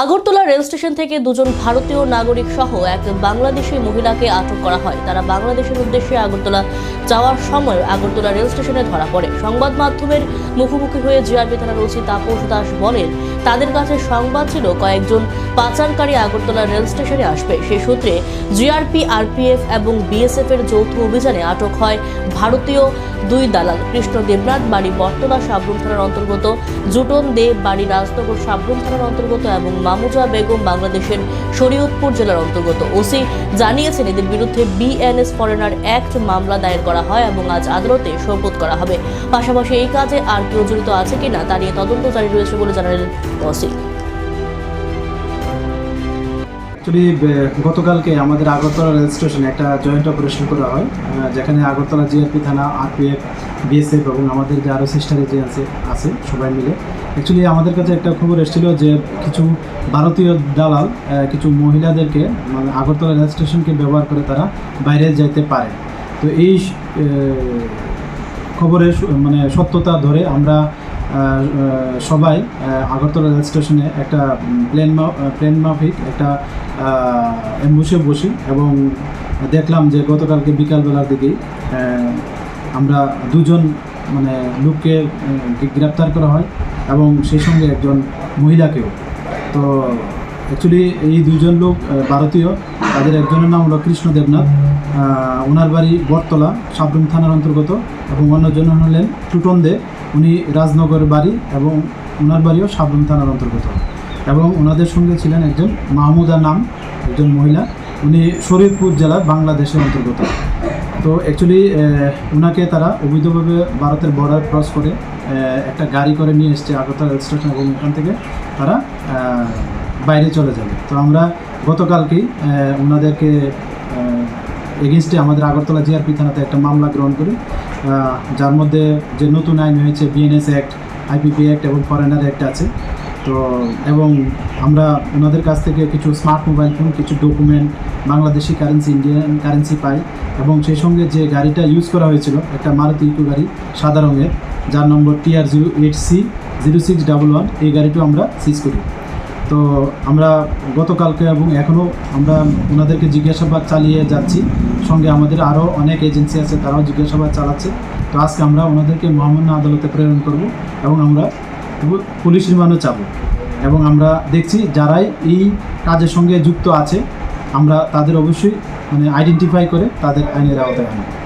Agartala rail station থেকে দুজন ভারতীয় নাগরিক সহ এক বাংলাদেশি মহিলাকে আটক করা হয়। তারা বাংলাদেশের উদ্দেশ্যে আগরতলা যাওয়ার সময় আগরতলা রেল স্টেশনে ধরা পড়ে। সংবাদ মাধ্যমের মুখোমুখি হয়ে জিআরপি থানার ওসি তাপস দাস বলেন, তাদের কাছে সংবাদ ছিল কয়েকজন পাচারকারী আগরতলা রেল স্টেশনে আসবে। সে সূত্রে জিআরপি, আরপিএফ এবং বিএসএফ এর যৌথ অভিযানে আটক হয় ভারতীয় দুই দালাল। কৃষ্ণ দেবনাথ বাড়ি বটতলা সাবরুম থানার অন্তর্গত, জুটন দেব বাড়ি রাজনগর সাবরুম থানার অন্তর্গত এবং মামুজা বেগম বাংলাদেশের শরীয়তপুর জেলার অন্তর্গত। ওসি জানিয়েছেন, এদের বিরুদ্ধে বিএনএস ফরেনার অ্যাক্ট মামলা দায়ের করা হয় এবং আজ আদালতে সোপোত করা হবে। পাশাপাশি এই কাজে আর কেউ জড়িত আছে কিনা তা নিয়ে তদন্ত জারি রয়েছে বলে জানালেন ওসি। অ্যাকচুয়ালি গতকালকে আমাদের আগরতলা রেল স্টেশনে একটা জয়েন্ট অপারেশন করা হয় যেখানে আগরতলা জিআরপি থানা, আরপিএফ, বিএসএফ এবং আমাদের যে আরও সিস্টার এজেন্সি আছে, সবাই মিলে। অ্যাকচুয়ালি আমাদের কাছে একটা খবর এসেছিল যে কিছু ভারতীয় দালাল কিছু মহিলাদেরকে মানে আগরতলা রেল স্টেশনকে ব্যবহার করে তারা বাইরে যাইতে পারে। তো এই খবরের মানে সত্যতা ধরে আমরা সবাই আগরতলা রেল স্টেশনে একটা প্লেন প্লেন মাফিক, একটা অ্যাম্বুসে বসি এবং দেখলাম যে গতকালকে বিকালবেলার দিকেই আমরা দুজন মানে লোককে গ্রেপ্তার করা হয় এবং সেই সঙ্গে একজন মহিলাকেও। তো অ্যাকচুয়ালি এই দুজন লোক ভারতীয়। তাদের একজনের নাম হলো কৃষ্ণ দেবনাথ। ওনার বাড়ি বটতলা, সাবরুম থানার অন্তর্গত এবং অন্যজন হলেন টুটন দে। উনি রাজনগর বাড়ি এবং ওনার বাড়িও সাবরুম থানার অন্তর্গত। এবং ওনাদের সঙ্গে ছিলেন একজন মাহমুদা নাম, একজন মহিলা। উনি শরীয়তপুর জেলা বাংলাদেশের অন্তর্গত। তো অ্যাকচুয়ালি ওনাকে তারা অবৈধভাবে ভারতের বর্ডার ক্রস করে একটা গাড়ি করে নিয়ে এসছে আগরতলা রেল স্টেশন এবং ওখান থেকে তারা বাইরে চলে যাবে। তো আমরা গতকালকেই ওনাদেরকে এগেনস্টে আমাদের আগরতলা জিআরপি থানাতে একটা মামলা গ্রহণ করি যার মধ্যে যে নতুন আইন হয়েছে বিএনএস অ্যাক্ট আইপিপি অ্যাক্ট এবং ফরেনার অ্যাক্ট আছে। তো, এবং আমরা ওনাদের কাছ থেকে কিছু স্মার্ট মোবাইল ফোন কিছু document Bangladeshi currency Indian currency পাই। এবং সেই সঙ্গে যে গাড়িটা ইউজ করা হয়েছিল, একটা মারুতি ইকো গাড়ি, সাদা রঙের, যার নম্বর TR zero eight C zero six double one এই গাড়িটাও আমরা সিজ করি। তো আমরা গতকালকে এবং এখনও আমরা ওনাদেরকে জিজ্ঞাসাবাদ চালিয়ে যাচ্ছি। সঙ্গে আমাদের আরও অনেক এজেন্সি আছে, তারাও জিজ্ঞাসাবাদ চালাচ্ছে। তো আজকে আমরা ওনাদেরকে মহামান্য আদালতে প্রেরণ করব এবং আমরা পুলিশ রিমান্ডও চাব এবং আমরা দেখছি যারাই এই কাজের সঙ্গে যুক্ত আছে, আমরা তাদের অবশ্যই মানে আইডেন্টিফাই করে তাদের আইনের আওতায় আনব।